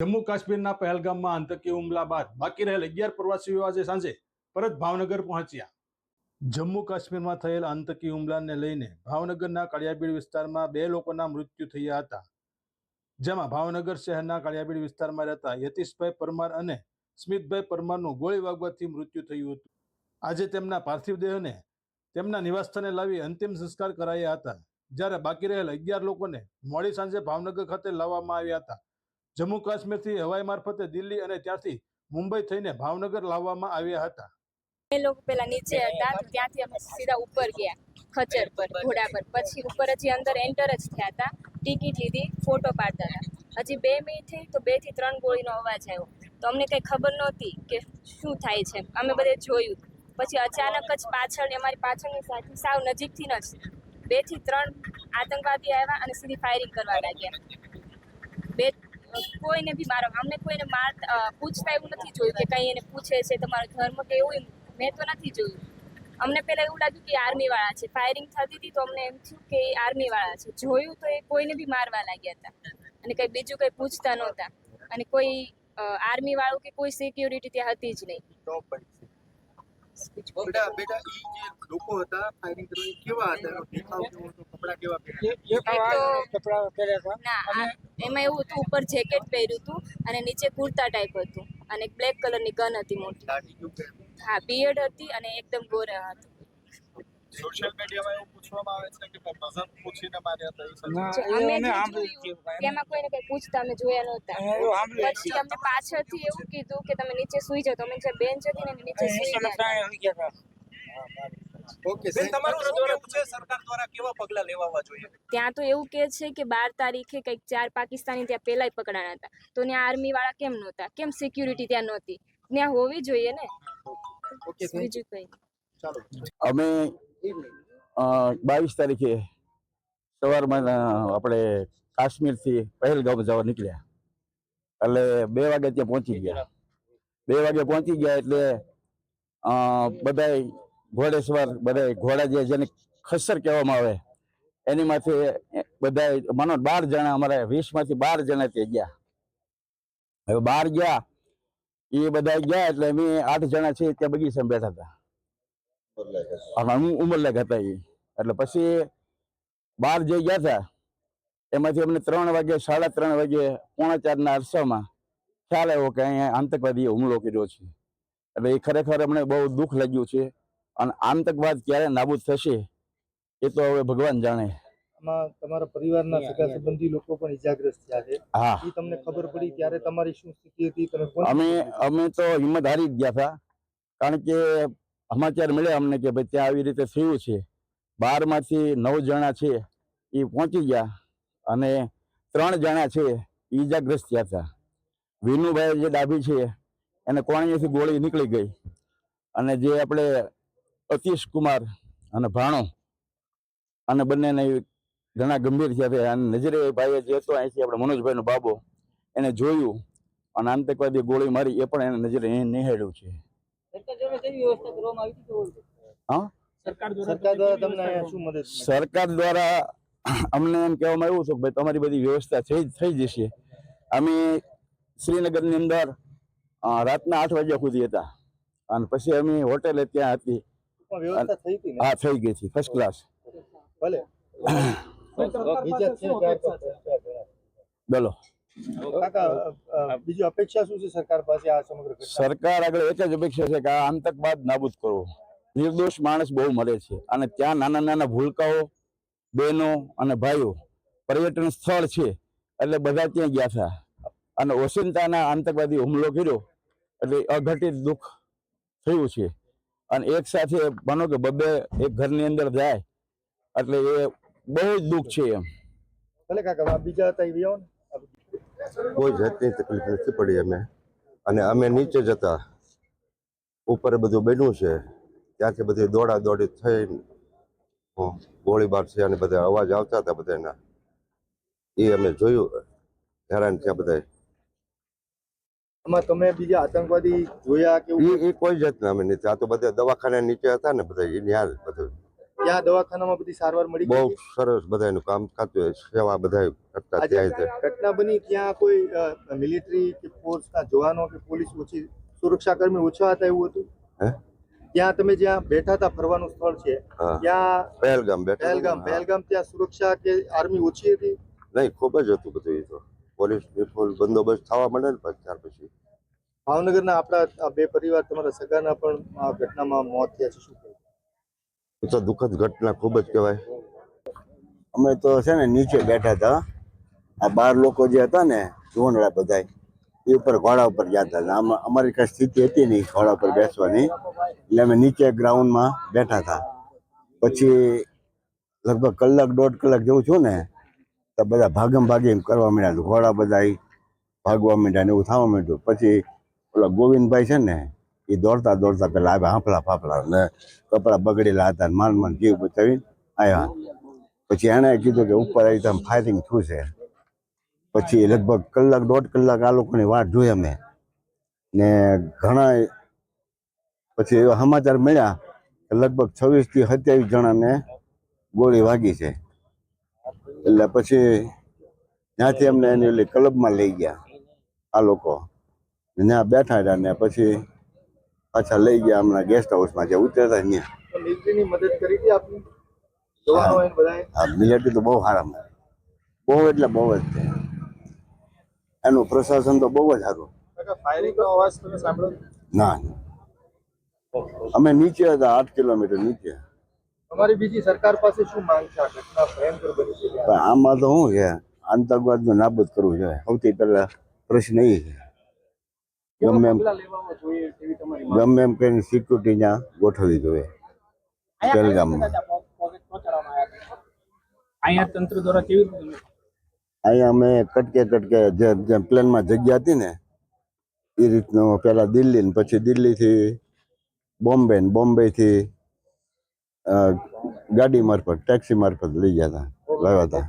જમ્મુ કાશ્મીરના પહેલગામમાં આતંકી હુમલા બાદ બાકી રહેલ અગિયાર પ્રવાસીઓ આજે સાંજે પરત ભાવનગર પહોંચ્યા. જમ્મુ કાશ્મીરમાં થયેલ આતંકી હુમલાને લઈને ભાવનગરના કાળિયાબીડ વિસ્તારમાં બે લોકોના મૃત્યુ થયા હતા. જેમાં ભાવનગર શહેરના કાળિયાબીડ વિસ્તારમાં રહેતા યતીશભાઈ પરમાર અને સ્મિતભાઈ પરમારનું ગોળી વાગવાથી મૃત્યુ થયું હતું. આજે તેમના પાર્થિવ દેહને તેમના નિવાસસ્થાને લાવી અંતિમ સંસ્કાર કરાયા હતા. જ્યારે બાકી રહેલ અગિયાર લોકોને મોડી સાંજે ભાવનગર ખાતે લાવવામાં આવ્યા હતા. જમ્મુ કાશ્મીરથી હવાઈ મારફતે દિલ્હી અને ત્યાંથી મુંબઈ થઈને ભાવનગર લાવવામાં આવ્યા હતા. એ લોકો પેલા નીચે હતા ત્યાંથી અમે સીધા ઉપર ગયા ખચર પર ઘોડા પર. પછી ઉપર હજી અંદર એન્ટર જ થયા હતા ટિકિટ લીધી ફોટો પાડતા હતા. હજી બે મિનિટ થઈ તો બેથી ત્રણ ગોળીનો અવાજ આવ્યો. તો અમને કંઈ ખબર નહોતી કે શું થાય છે. અમે બધે જોયું. પછી અચાનક જ પાછળ અમારી પાછળની સાથે સાવ નજીકથી જ બેથી ત્રણ આતંકવાદી આવ્યા અને સીધી ફાયરિંગ કરવા લાગ્યા. કોઈને બી મારો અમને કોઈને માર પૂછતા એવું નથી જોયું કે કંઈ એને પૂછે છે તમારો ધર્મ કે એવું મેં તો નથી જોયું. અમને પહેલા એવું લાગ્યું કે આર્મી વાળા છે. ફાયરિંગ થતી હતી તો અમને એમ થયું કે એ આર્મી વાળા છે. જોયું તો એ કોઈને બી મારવા લાગ્યા હતા. અને કંઈ બીજું કંઈ પૂછતા નહોતા. અને કોઈ આર્મી વાળું કે કોઈ સિક્યુરિટી ત્યાં હતી જ નહીં. બેટા બેટા ઈ જે લોકો હતા ફાયરિંગ કરવા કેવા હતા? દેખાવ કેવો હતો? કપડા કેવા પહેર્યા એક તો ના એમાં એવું હતું ઉપર જેકેટ પહેર્યું હતું અને નીચે કુર્તા ટાઈપ હતું. અને એક બ્લેક કલરની ગન હતી મોટી. હા બિયર્ડ હતી અને એકદમ ગોરા હતા. સોશિયલ મીડિયામાં એવું પૂછવામાં આવે છે કે મઝહબ પૂછીને માર્યા હતા એવું ના, સત્ય? જે અમે એ અમે જે સાંભળ્યું જોયું, છે. તેમાં કોઈને કઈ પૂછતા અમે જોયા નહોતા. પછી અમને પાછળથી એવું કીધું કે તમે નીચે સુઈ જાઓ. તો અમે જે બેન હતી ને નીચે સુઈ ગયા. ઓકે તમારું શું તમારું સરકાર દ્વારા કેવા પગલા લેવા જોઈએ? ત્યાં તો એવું કે છે કે બાર તારીખે કંઈક ચાર પાકિસ્તાની ત્યાં પહેલાય પકડાણા હતા. તો ત્યાં આર્મી વાળા કેમ નહોતા? કેમ સિક્યુરિટી ત્યાં નહોતી? ત્યાં હોવી જોઈએ ને? ઓકે બીજું કઈ ચાલો. અમે બાવીસ તારીખે સવારમાં આપણે કાશ્મીરથી પહેલગામ જવા નીકળ્યા. એટલે બે વાગે ત્યાં પહોંચી ગયા. બે વાગે પહોંચી ગયા એટલે બધા ઘોડે ઘોડેસવાર, બધાય ઘોડા જે જેને ખસર કહેવામાં આવે, એની માંથી બધાય, માનો બાર જણા, અમારા વીસમાંથી બાર જણા તે ગયા. હવે બાર ગયા, એ બધા ગયા એટલે અમે આઠ જણા છે ત્યાં બગીચામાં બેઠા હતા. હું ઉંમરલાયક હતા એ એટલે પછી બહાર જે ગયા હતા એમાંથી અમને ત્રણ વાગે સાડા ત્રણ વાગે પોણા ચારના અરસામાં ખ્યાલ આવ્યો કે અહીંયા આતંકવાદીએ હુમલો કર્યો છે. એટલે એ ખરેખર અમને બહુ દુઃખ લાગ્યું છે. અને આતંકવાદ ક્યારે નાબૂદ થશે એ તો હવે ભગવાન જાણે. આમાં તમારા પરિવારના સગા સંબંધી લોકો પણ ઇજાગ્રસ્ત થયા છે. હા. એ તમને ખબર પડી ત્યારે તમારી શું સ્થિતિ હતી તમે અમે અમે તો હિંમત હારી જ ગયા હતા. કારણ કે સમાચાર મળ્યા અમને કે ભાઈ ત્યાં આવી રીતે થયું છે. બારમાંથી નવ જણા છે એ પહોંચી ગયા અને ત્રણ જણા છે ઈજાગ્રસ્ત થયા હતા. વિનુભાઈ જે ડાભી છે, એને કોણીએથી ગોળી નીકળી ગઈ. અને જે આપણે અતીશ કુમાર અને ભાણો અને બંનેને ઘણા ગંભીર થયા હતા. અને નજરે ભાઈએ જે હતો અહીંથી આપણે મનોજભાઈનો બાબો એને જોયું અને આતંકવાદી ગોળી મારી એ પણ એને નજરે નિહાળ્યું છે. સરકાર દ્વારા તમને અહીંયા શું મદદ મળી? સરકાર દ્વારા અમને એમ કહેવામાં આવ્યું છે કે ભાઈ તમારી બધી વ્યવસ્થા થઈ થઈ જશે. અમે શ્રીનગરની અંદર રાતના આઠ વાગ્યા સુધી હતા. અને પછી અમે હોટેલે ત્યાં હતી. હા થઈ ગઈ હતી. ફર્સ્ટ ક્લાસ ભલે. છે. બોલો. બીજી અપેક્ષા શું છે સરકાર પાસે આ સમગ્ર સરકાર આગળ એક જ અપેક્ષા છે કે આ આતંકવાદ નાબૂદ કરવો. નિર્દોષ માણસ બહુ મળે છે. અને ત્યાં નાના નાના ભૂલકાઓ બહેનો અને ભાઈઓ પર્યટન સ્થળ છે એટલે બધા ત્યાં ગયા હતા અને ઓશિંતાના આતંકવાદી હુમલો કર્યો એટલે અઘટિત દુઃખ થયું છે. અને એક સાથે માનો કે બબે એક ઘરની અંદર જાય એટલે એ બહુ જ દુઃખ છે એમ. ભલે કાકા આ બીજા હતા એ ને કોઈ જાતની તકલીફ નથી પડી અમે. અને અમે નીચે જતા ઉપર બધું બન્યું છે. ત્યાંથી બધી દોડા દોડી થઈ ગોળીબાર છે અને બધા અવાજ આવતા હતા બધાના. એ અમે જોયું હેરાન થયા બધા આમાં તમે બીજા આતંકવાદી જોયા કે એ એ કોઈ જાતના અમે નથી. આ તો બધા દવાખાના નીચે હતા ને બધા એની હાલ બધું. ત્યાં દવાખાનામાં બધી સારવાર મળી બહુ સરસ બધાનું કામ થતું સેવા બધા કરતા ત્યાં છે. ઘટના બની ત્યાં કોઈ મિલિટરી કે ફોર્સના જવાનો કે પોલીસ ઓછી સુરક્ષા કર્મી ઓછા હતા એવું હતું? ત્યાં તમે જ્યાં બેઠા હતા ફરવાનું સ્થળ છે ત્યાં પહેલગામ બેઠા પહેલગામ પહેલગામ ત્યાં સુરક્ષા કે આર્મી ઓછી હતી? નહીં ખૂબ જ હતું બધું એ તો. પોલીસ ફૂલ બંદોબસ્ત થવા માંડે ને પછી ત્યાર પછી. ભાવનગરના આપણા બે પરિવાર તમારા સગાના પણ આ ઘટનામાં મોત થયા છે શું કહેવું? તો દુઃખદ ઘટના ખૂબ જ કહેવાય. અમે તો છે ને નીચે બેઠા હતા. આ બાર લોકો જે હતા ને, જોનડા બધા એ ઉપર ઘોડા ઉપર જતા હતા. અમારી કઈ સ્થિતિ હતી નહીં ઘોડા ઉપર બેસવાની. એટલે અમે નીચે ગ્રાઉન્ડમાં બેઠા હતા. પછી લગભગ કલાક, દોઢ કલાક જેવું છું ને, તો બધા ભાગમ ભાગી એમ કરવા માંડ્યા. ઘોડા બધા ભાગવા માંડ્યા ને એવું થવા માંડ્યું. પછી ઓલા ગોવિંદભાઈ છે ને એ દોડતા દોડતા પેલા આવ્યા, હાંફલા ફાફલા ને કપડા બગડેલા હતા માન માન જીવ બચાવી આવ્યા પછી એણે કીધું કે ઉપર આવી તમે ફાયરિંગ થયું છે. પછી લગભગ કલાક, દોઢ કલાક આ લોકોની વાટ જોઈ અમે. ને ઘણા પછી એવા સમાચાર મળ્યા કે લગભગ છવ્વીસથી સત્યાવીસ જણાને ગોળી વાગી છે. એટલે પછી ત્યાંથી અમને એની ઓલી ક્લબમાં લઈ ગયા આ લોકો. ત્યાં બેઠા હતા ને પછી પાછા લઈ ગયા હમણાં ગેસ્ટ હાઉસમાં જે ત્યાં. મિલિટરીની મદદ કરી હતી આપની? જવાનો એને બધાએ? આ મિલિટરી તો બહુ સારા મળે બહુ એટલે બહુ જ છે. એનું પ્રશાસન તો બહુ જ સારું. ફાયરિંગનો અવાજ તમે સાંભળ્યો ના અમે નીચે હતા આઠ કિલોમીટર નીચે. તમારી બીજી સરકાર પાસે શું માંગ છે આ ઘટના ભયંકર બની છે? પણ આમાં તો શું છે? આતંકવાદનું નાબૂદ કરવું જોઈએ સૌથી પહેલા પ્રશ્ન એ છે. ગમે એમ લેવામાં જોઈએ એવી તમારી ગમે એમ કરીને સિક્યુરિટી ત્યાં ગોઠવવી જોઈએ પહેલગામમાં. અહીંયા તંત્ર દ્વારા કેવી રીતે અહીંયા અમે કટકે કટકે જે જે પ્લેનમાં જગ્યા હતી ને એ રીતનું પહેલા દિલ્હી ને પછી દિલ્હીથી બોમ્બે ને બોમ્બેથી અ, ગાડી મારફત ટેક્સી મારફત લઈ ગયા હતા લાવ્યા હતા